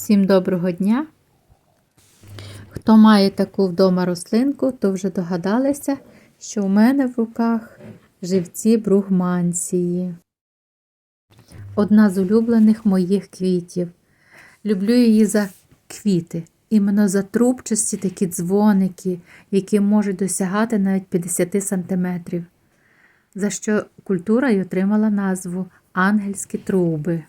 Всім доброго дня! Хто має таку вдома рослинку, то вже догадалися, що у мене в руках живці бругманції. Одна з улюблених моїх квітів. Люблю її за квіти, іменно за трубчасті такі дзвоники, які можуть досягати навіть 50 см, за що культура й отримала назву ангельські труби.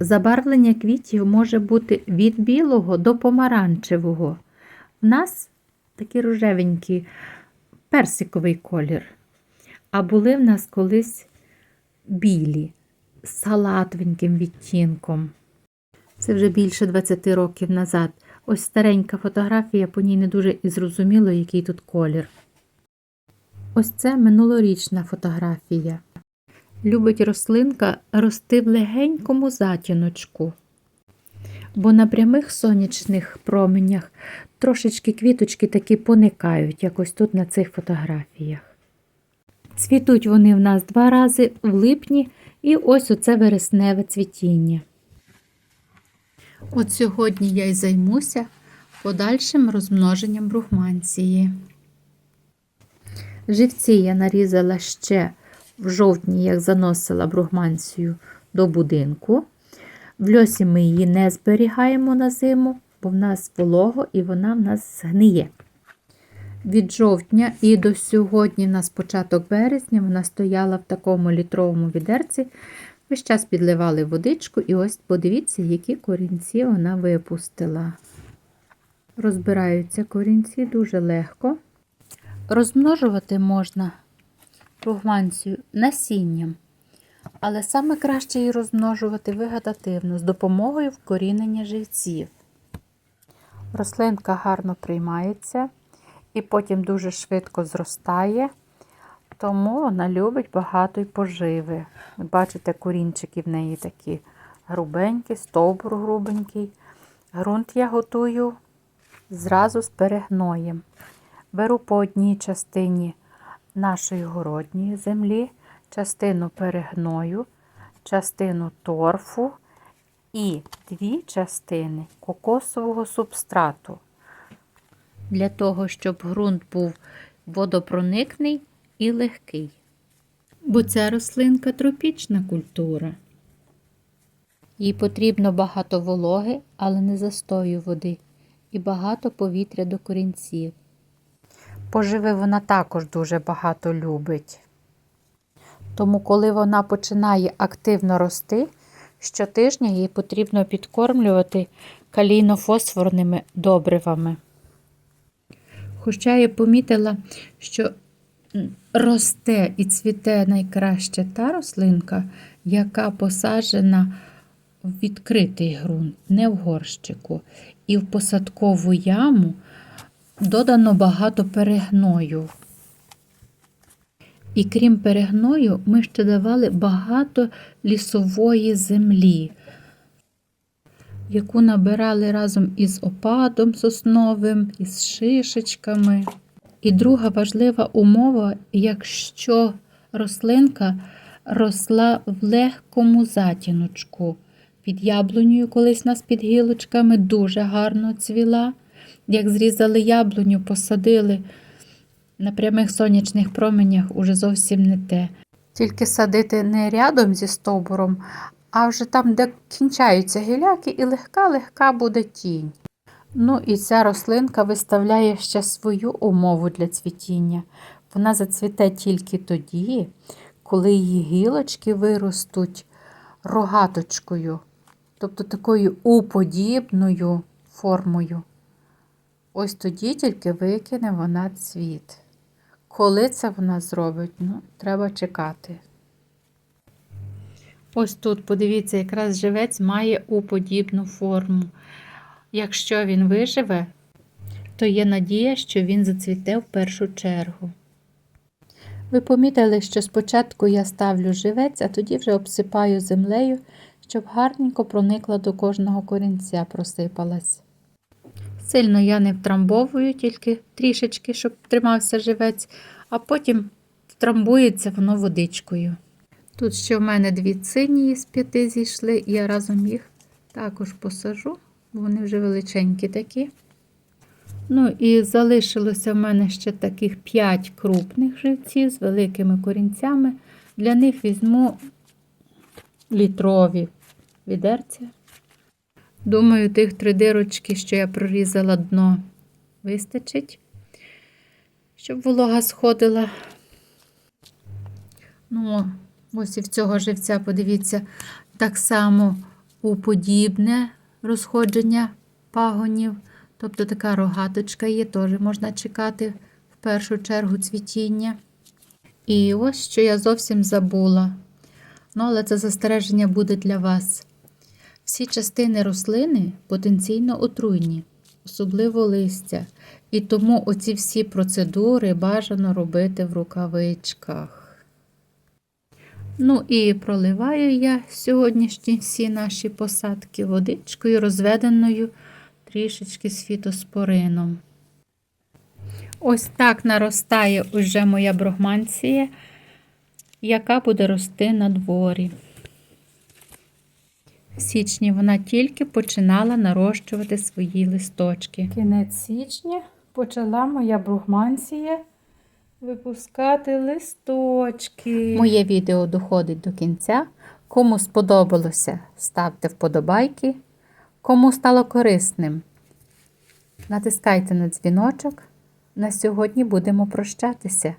Забарвлення квітів може бути від білого до помаранчевого. В нас такі рожевенькі, персиковий колір. А були в нас колись білі з салатовеньким відтінком. Це вже більше 20 років назад. Ось старенька фотографія, по ній не дуже і зрозуміло, який тут колір. Ось це минулорічна фотографія. Любить рослинка рости в легенькому затіночку, бо на прямих сонячних променях трошечки квіточки таки поникають, як ось тут на цих фотографіях. Цвітуть вони в нас два рази в липні і ось оце вересневе цвітіння. От сьогодні я й займуся подальшим розмноженням брухманції. Живці я нарізала ще в жовтні, як заносила бругманцію до будинку. В льосі ми її не зберігаємо на зиму, бо в нас волого і вона в нас згниє. Від жовтня і до сьогодні, на початок березня, вона стояла в такому літровому відерці. Весь час підливали водичку, і ось подивіться, які корінці вона випустила. Розбираються корінці дуже легко. Розмножувати можна бругманцію насінням, але саме краще її розмножувати вегетативно з допомогою вкорінення живців. Рослинка гарно приймається і потім дуже швидко зростає, тому вона любить багато й поживи. Бачите, корінчики в неї такі грубенькі, стовбур грубенький. Грунт я готую зразу з перегноєм. Беру по одній частині нашої городньої землі, частину перегною, частину торфу і дві частини кокосового субстрату. Для того, щоб ґрунт був водопроникний і легкий. Бо ця рослинка тропічна культура. Їй потрібно багато вологи, але не застою води, і багато повітря до корінців. Поживи вона також дуже багато любить. Тому, коли вона починає активно рости, щотижня їй потрібно підкормлювати калійно-фосфорними добривами. Хоча я помітила, що росте і цвіте найкраще та рослинка, яка посаджена в відкритий ґрунт, не в горщику, і в посадкову яму додано багато перегною. І крім перегною, ми ще давали багато лісової землі, яку набирали разом із опадом сосновим, із шишечками. І друга важлива умова, якщо рослинка росла в легкому затіночку. Під яблунею колись нас під гілочками дуже гарно цвіла. Як зрізали яблуню, посадили на прямих сонячних променях уже зовсім не те. Тільки садити не рядом зі стовбуром, а вже там, де кінчаються гіляки, і легка-легка буде тінь. Ну і ця рослинка виставляє ще свою умову для цвітіння. Вона зацвіте тільки тоді, коли її гілочки виростуть рогаточкою, тобто такою уподібною формою. Ось тоді тільки викине вона цвіт. Коли це вона зробить, ну, треба чекати. Ось тут, подивіться, якраз живець має уподібну форму. Якщо він виживе, то є надія, що він зацвіте в першу чергу. Ви помітили, що спочатку я ставлю живець, а тоді вже обсипаю землею, щоб гарненько проникла до кожного корінця, просипалась. Сильно я не втрамбовую, тільки трішечки, щоб тримався живець, а потім втрамбується воно водичкою. Тут ще в мене дві цинії з п'яти зійшли, і я разом їх також посажу, бо вони вже величенькі такі. Ну і залишилося в мене ще таких 5 крупних живців з великими корінцями. Для них візьму літрові відерця. Думаю, тих три дирочки, що я прорізала дно, вистачить, щоб волога сходила. Ну, ось і в цього живця, подивіться, так само уподібне розходження пагонів. Тобто така рогаточка є, теж можна чекати в першу чергу цвітіння. І ось що я зовсім забула. Ну, але це застереження буде для вас. Всі частини рослини потенційно отруйні, особливо листя. І тому оці всі процедури бажано робити в рукавичках. Ну і проливаю я сьогоднішні всі наші посадки водичкою, розведеною трішечки з фітоспорином. Ось так наростає уже моя брогманція, яка буде рости на дворі. В січні вона тільки починала нарощувати свої листочки. Кінець січня почала моя бругманція випускати листочки. Моє відео доходить до кінця. Кому сподобалося, ставте вподобайки. Кому стало корисним, натискайте на дзвіночок. На сьогодні будемо прощатися.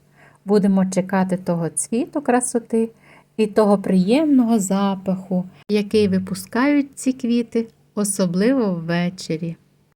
Будемо чекати того цвіту красоти і того приємного запаху, який випускають ці квіти, особливо ввечері.